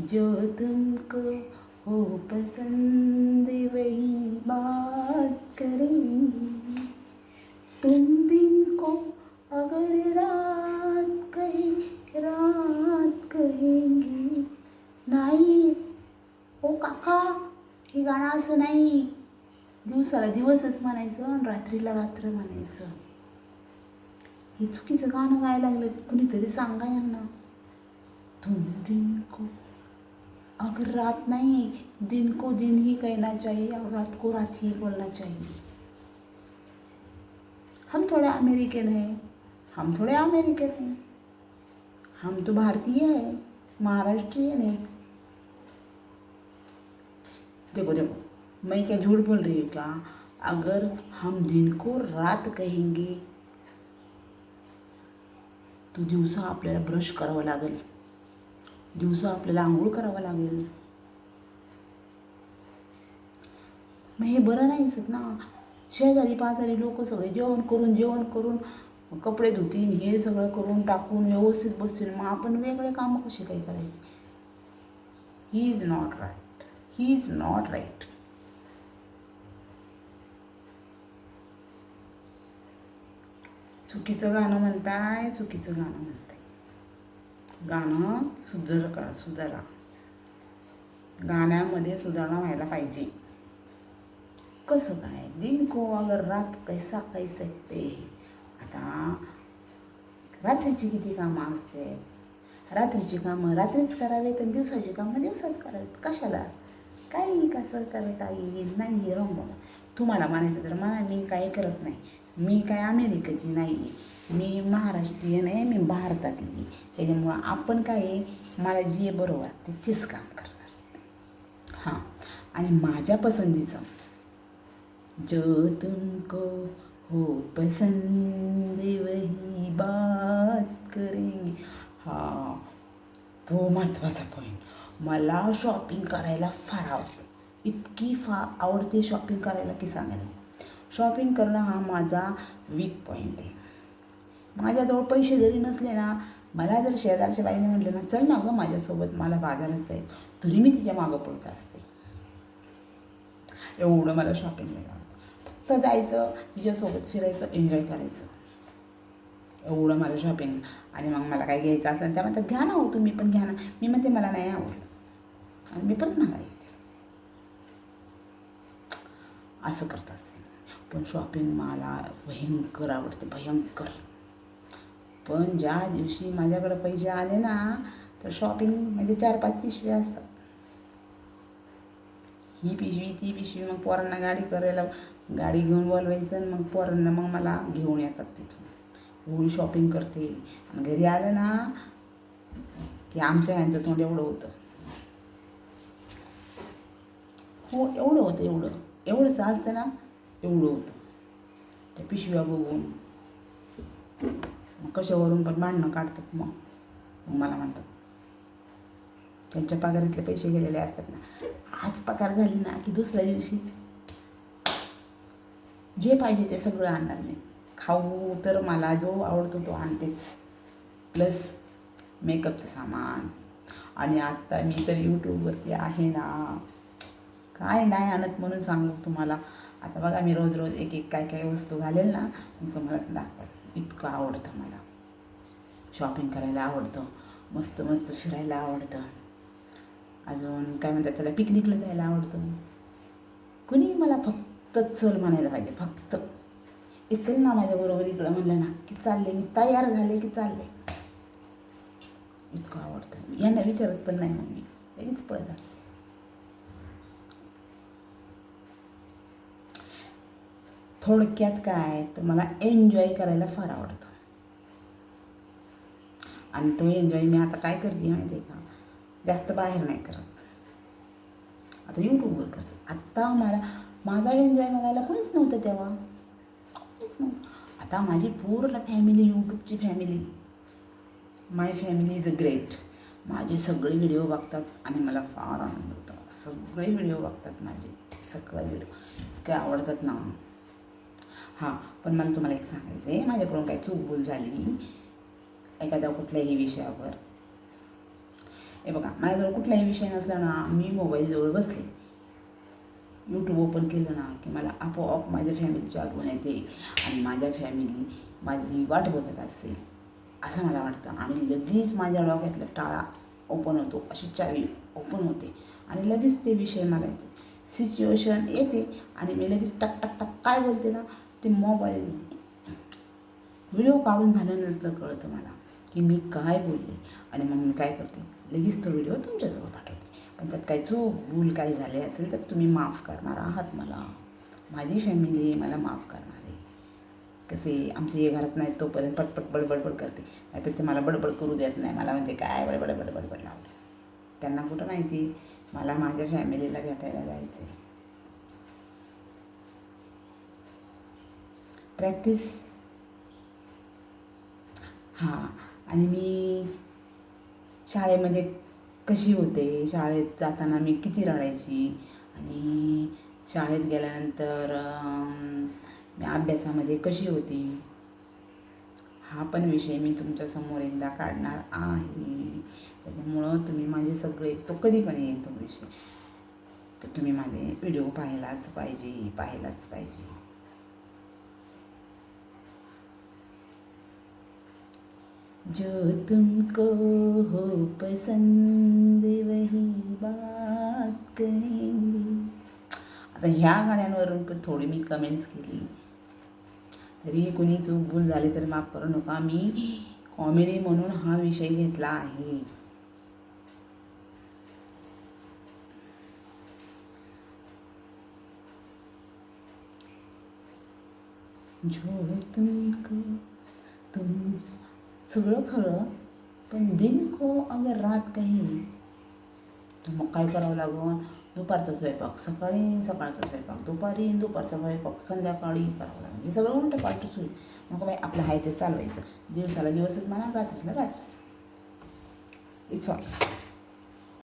जो तुमको हो पसंद वही बात करेंगे। तुम दिन को अगर रात कहे रात कहेंगे। नाही ओ काका हे गाणं असं नाही. दिवसाला दिवसच म्हणायचं आणि रात्रीला रात्र म्हणायचं. हे चुकीचं गाणं गायला लागलं कुणीतरी सांगा यांना. तुम दिन को अगर रात नहीं, दिन को दिन ही कहना चाहिए और रात को रात ही बोलना चाहिए। हम थोड़े अमेरिकन हैं, हम थोड़े अमेरिकन हैं। हम तो भारतीय हैं, महाराष्ट्रियन हैं। देखो देखो, मैं क्या झूठ बोल रही हूँ क्या? अगर हम दिन को रात कहेंगे तो दिवसा आपल्याला ब्रश करावं लागेल. दिवसा आपल्याला आंघोळ करावं लागेल. मग हे बरं नाहीच ना. शेजारी पाजारी लोक सगळे जेवण करून जेवण करून कपडे धुतील हे सगळं करून टाकून व्यवस्थित बसतील. मग आपण वेगळे कामं कशी काही करायची? He is not right he is not right चुकीचं गाणं म्हणताय चुकीचं गाणं म्हणताय. गाणं सुधर का सुधारा. गाण्यामध्ये सुधारणा व्हायला पाहिजे. कसं काय? दिन को अगर रात कैसा कह सकते आता रात्रीची किती कामं असते? रात्रीची कामं रात्रीच करावेत आणि दिवसाची कामं दिवसाच करावेत. कशाला? काही कसं करता येईल? नाही रंग तुम्हाला म्हणायचं तर मला मी काही करत नाही. मी काय अमेरिकेची नाही मी महाराष्ट्रीयन आहे मी भारतातली त्याच्यामुळं आपण काय आहे, मला जे बरोबर ते तेच काम करणार. हां. आणि माझ्या पसंतीचं जो तुमको हो पसंद वही बात करेंगे. हा. तो महत्त्वाचा पॉईंट मला शॉपिंग करायला फार आवडतं. इतकी फा आवडते शॉपिंग करायला की सांगायला. शॉपिंग करणं हा माझा वीक पॉईंट आहे. माझ्याजवळ पैसे जरी नसले ना मला जर शेजारच्या बाईने म्हटलं ना चल ना गं माझ्यासोबत मला बाजारात जाईल तरी मी तिच्या मागं पडत असते. एवढं मला शॉपिंगला आवडतं. फक्त जायचं तिच्यासोबत फिरायचं एन्जॉय करायचं. एवढं मला शॉपिंग आणि मग मला काय घ्यायचं असलं त्या म्हणतात घ्या ना हो तुम्ही पण घ्या ना. मी म्हणते मला नाही आवडलं. आणि मी परत मागा येते. असं करत असते. पण शॉपिंग मला भयंकर आवडते भयंकर. पण ज्या दिवशी माझ्याकडे पैसे आले ना तर शॉपिंग म्हणजे चार पाच पिशव्या असतात. ही पिशवी ती पिशवी मग पोरांना गाडी करायला गाडी घेऊन बोलवायचं आणि मग पोरांना मग मला घेऊन येतात तिथून. एवढी शॉपिंग करते. आणि घरी आलं ना की आमच्या ह्यांचं तोंड एवढं होतं. हो एवढं होतं एवढं. एवढंच असतं ना एवढं होतं. त्या पिशव्या बघून मग कशावरून पण भांडणं काढतात मग. मग मला म्हणतात त्यांच्या पगारातले पैसे गेलेले असतात ना आज पगार झाले ना की दुसऱ्या दिवशी. जे पाहिजे ते सगळं आणणार मी. खाऊ तर मला जो आवडतो तो आणतेच. प्लस मेकअपचं सामान. आणि आत्ता मी तर यूट्यूबवरती आहे ना. काय नाही आणत म्हणून सांगू तुम्हाला. आता बघा मी रोज रोज एक एक काय काय वस्तू घालेल ना मी तुम्हाला दाखवा इतकं आवडतं मला. शॉपिंग करायला आवडतं. मस्त मस्त फिरायला आवडतं. अजून काय म्हणतात त्याला पिकनिकला जायला आवडतं. कुणी मला फक्त चल म्हणायला पाहिजे फक्त. हे ना माझ्याबरोबर इकडं म्हणलं ना की चालले मी तयार झाले की चालले. इतकं आवडतं. यांना विचारत पण नाही मग मी लगेच पळत असते. थोडक्यात काय तर मला एन्जॉय करायला फार आवडतं. आणि तो एन्जॉय मी आता काय करते माहिती आहे का? जास्त बाहेर नाही करत. आता यूट्यूबवर करते. आत्ता मला माझा एन्जॉय बघायला कोणीच नव्हतं तेव्हा. कोणीच नव्हतं. आता माझी पूर्ण family यूट्यूबची family my family is a great माझे सगळे व्हिडिओ बघतात आणि मला फार आनंद होतो. सगळे व्हिडिओ बघतात माझे. सगळे व्हिडिओ काय आवडतात ना. हां पण मला तुम्हाला एक सांगायचं आहे माझ्याकडून काही चूक भूल झाली. एखाद्या कुठल्याही विषयावर. हे बघा माझ्याजवळ कुठलाही विषय नसला ना मी मोबाईलजवळ बसले. यूट्यूब ओपन केलं ना की मला आपोआप माझ्या फॅमिलीची आठवण येते. आणि माझ्या फॅमिली माझी वाट बघत असेल. असं मला वाटतं. आणि लगेच माझ्या डोक्यातला टाळा ओपन होतो. अशी चावी ओपन होते. आणि लगेच ते विषय मला येते. सिच्युएशन येते. आणि मी लगेच टक टक टक काय बोलते ना ते मोबाईल व्हिडिओ काढून झाल्यानंतर कळतं मला की मी काय बोलले आणि मग मी काय करते. लगेच तो व्हिडिओ तुमच्याजवळ पाठवते. पण त्यात काही चूक भूल काही झाले असेल तर तुम्ही माफ करणार आहात मला. माझी फॅमिली मला माफ करणार आहे. कसे आमचे हे घरात नाही तोपर्यंत पटपट बडबडबड करते. नाहीतर ते मला बडबड करू देत नाही. मला म्हणते काय बडबड बडबड बडबड लावलं? त्यांना कुठं माहिती? मला माझ्या फॅमिलीला भेटायला जायचं आहे प्रॅक्टिस हां. आणि मी शाळेमध्ये कशी होते? शाळेत जाताना मी किती रडायची? आणि शाळेत गेल्यानंतर मी अभ्यासामध्ये कशी होती? हा पण विषय मी तुमच्यासमोर एकदा काढणार आहे. त्याच्यामुळं तुम्ही माझे सगळे तो कधी पण येईल तो विषय. तर तुम्ही माझे व्हिडिओ पाहायलाच पाहिजे पाहायलाच पाहिजे. जो तुमको हो पसंद वही बात कहेंगे। आता ह्या गाण्यांवरून पण थोडी मी कमेंट्स केली. तरी कुणी चूक भूल झाली तर माफ करू नका. मी कॉमेडी म्हणून हा विषय घेतला आहे. जो तुमको तुम सगळं खरं पण दिन को अगर रात काही तर मग काय करावं लागून दुपारचा स्वयंपाक सकाळी सकाळचा स्वयंपाक दुपारी दुपारचा स्वयंपाक संध्याकाळी करावं लागेल हे सगळं उलटं पालटच होईल मग बाई आपलं आहे ते चालवायचं दिवसाला दिवसच म्हणा रात्रीला रात्रीच इट्स ऑल